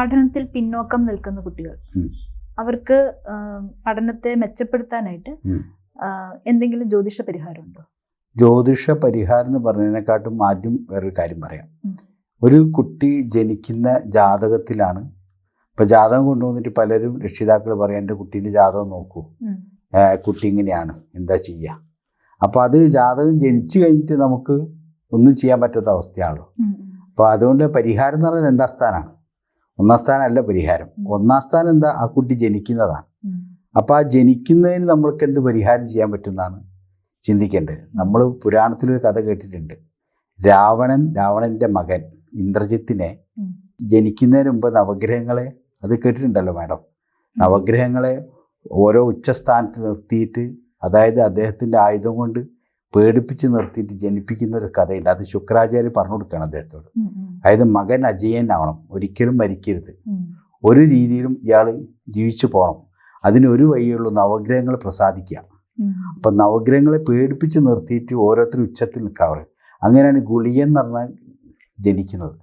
പഠനത്തിൽ പിന്നോക്കം നിൽക്കുന്ന കുട്ടികൾ. അവർക്ക് പഠനത്തെ മെച്ചപ്പെടുത്താനായിട്ട് എന്തെങ്കിലും ജ്യോതിഷ പരിഹാരം ഉണ്ടോ ജ്യോതിഷ പരിഹാരം എന്ന് പറഞ്ഞതിനെക്കാട്ടും ആദ്യം വേറൊരു കാര്യം പറയാം. ഒരു കുട്ടി ജനിക്കുന്ന ജാതകത്തിലാണ്. ഇപ്പം ജാതകം കൊണ്ടുവന്നിട്ട് പലരും രക്ഷിതാക്കൾ പറയാം എന്റെ കുട്ടീന്റെ ജാതകം നോക്കൂ. കുട്ടി ഇങ്ങനെയാണ്. എന്താ ചെയ്യുക അപ്പോൾ അത് ജാതകം ജനിച്ചു കഴിഞ്ഞിട്ട് നമുക്ക് ഒന്നും ചെയ്യാൻ പറ്റാത്ത അവസ്ഥയാണല്ലോ. അപ്പോൾ അതുകൊണ്ട് പരിഹാരം എന്ന് പറഞ്ഞാൽ രണ്ടാം സ്ഥാനമാണ്. ഒന്നാം സ്ഥാനമല്ല പരിഹാരം. ഒന്നാം സ്ഥാനം എന്താ? ആ കുട്ടി ജനിക്കുന്നതാണ്. അപ്പം അപ്പോൾ ആ ജനിക്കുന്നതിന് നമ്മൾക്ക് എന്ത് പരിഹാരം ചെയ്യാൻ പറ്റുന്നതാണ് ചിന്തിക്കേണ്ടത്. നമ്മൾ പുരാണത്തിലൊരു കഥ കേട്ടിട്ടുണ്ട്. രാവണൻ രാവണന്റെ മകൻ ഇന്ദ്രജിത്തിനെ. ജനിക്കുന്നതിന് മുമ്പ് നവഗ്രഹങ്ങളെ അത് കേട്ടിട്ടുണ്ടല്ലോ മാഡം? നവഗ്രഹങ്ങളെ ഓരോ ഉച്ചസ്ഥാനത്ത് നിർത്തിയിട്ട് അതായത് അദ്ദേഹത്തിന്റെ ആയുധം കൊണ്ട് പേടിപ്പിച്ച് നിർത്തിയിട്ട് ജനിപ്പിക്കുന്ന ഒരു കഥയുണ്ട് അത് ശുക്രാചാര്യ പറഞ്ഞു കൊടുക്കുകയാണ് അദ്ദേഹത്തോട്. അതായത് മകൻ അജയനാവണം. ഒരിക്കലും മരിക്കരുത്. ഒരു രീതിയിലും ഇയാൾ ജീവിച്ചു പോകണം. അതിന് ഒരു വഴിയുള്ളൂ നവഗ്രഹങ്ങൾ പ്രസാദിക്കുക. അപ്പൊ നവഗ്രഹങ്ങളെ പേടിപ്പിച്ച് നിർത്തിയിട്ട് ഓരോരുത്തരും ഉച്ചത്തിൽ നിൽക്കാറ് അങ്ങനെയാണ് ഗുളിയൻ എന്ന് പറഞ്ഞാൽ ജനിക്കുന്നത്.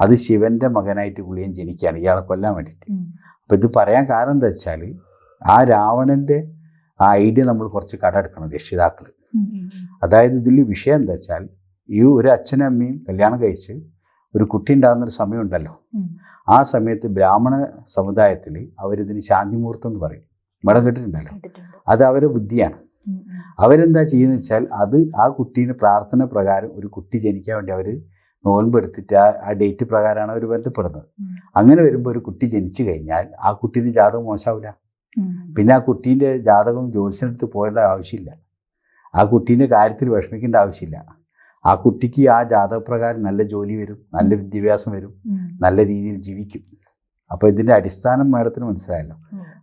അത് ശിവന്റെ മകനായിട്ട് ഗുളിയൻ ജനിക്കുകയാണ്. ഇയാളെ കൊല്ലാൻ വേണ്ടിയിട്ട്. അപ്പൊ ഇത് പറയാൻ കാരണം എന്താ വെച്ചാൽ ആ രാവണന്റെ ആ ഐഡിയ നമ്മൾ കുറച്ച് കടമെടുക്കണം രക്ഷിതാക്കൾ. അതായത് ഇതിൽ വിഷയം എന്താ വെച്ചാൽ ഈ ഒരു അച്ഛനും അമ്മയും കല്യാണം കഴിച്ച് ഒരു കുട്ടി ഉണ്ടാകുന്നൊരു സമയമുണ്ടല്ലോ. ആ സമയത്ത് ബ്രാഹ്മണ സമുദായത്തിൽ അവരിതിന് ശാന്തിമുഹൂർത്തം എന്ന് പറയും. മടം കേട്ടിട്ടുണ്ടല്ലോ? അത് അവരുടെ ബുദ്ധിയാണ്. അവരെന്താ ചെയ്യുന്നത് വെച്ചാൽ അത് ആ കുട്ടീനെ പ്രാർത്ഥന പ്രകാരം ഒരു കുട്ടി ജനിക്കാൻ വേണ്ടി അവർ നോൻപെടുത്തിട്ട് ആ ആ ഡേറ്റ് പ്രകാരമാണ് അവർ ബന്ധപ്പെടുന്നത്. അങ്ങനെ വരുമ്പോൾ ഒരു കുട്ടി ജനിച്ചു കഴിഞ്ഞാൽ ആ കുട്ടീന്റെ ജാതകം മോശമാവില്ല പിന്നെ ആ കുട്ടീന്റെ ജാതകം ജ്യോത്സ്യനടുത്ത് പോകേണ്ട ആവശ്യമില്ല. ആ കുട്ടീന്റെ കാര്യത്തിൽ വിഷമിക്കേണ്ട ആവശ്യമില്ല. ആ കുട്ടിക്ക് ആ ജാതകപ്രകാരം നല്ല ജോലി വരും നല്ല വിദ്യാഭ്യാസം വരും നല്ല രീതിയിൽ ജീവിക്കും. അപ്പോൾ ഇതിന്റെ അടിസ്ഥാനം മേഡത്തിന് മനസ്സിലായല്ലോ.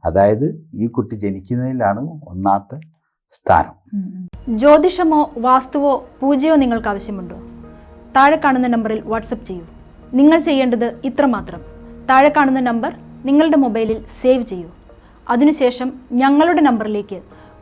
അതായത് ഈ കുട്ടി ജനിക്കുന്നതിലാണ് ഒന്നാമത്തെ സ്ഥാനം. ജ്യോതിഷമോ വാസ്തുവോ പൂജയോ നിങ്ങൾക്ക് ആവശ്യമുണ്ടോ? താഴെ കാണുന്ന നമ്പറിൽ വാട്സപ്പ് ചെയ്യൂ. നിങ്ങൾ ചെയ്യേണ്ടത് ഇത്രമാത്രം താഴെ കാണുന്ന നമ്പർ നിങ്ങളുടെ മൊബൈലിൽ സേവ് ചെയ്യൂ. അതിനുശേഷം ഞങ്ങളുടെ നമ്പറിലേക്ക്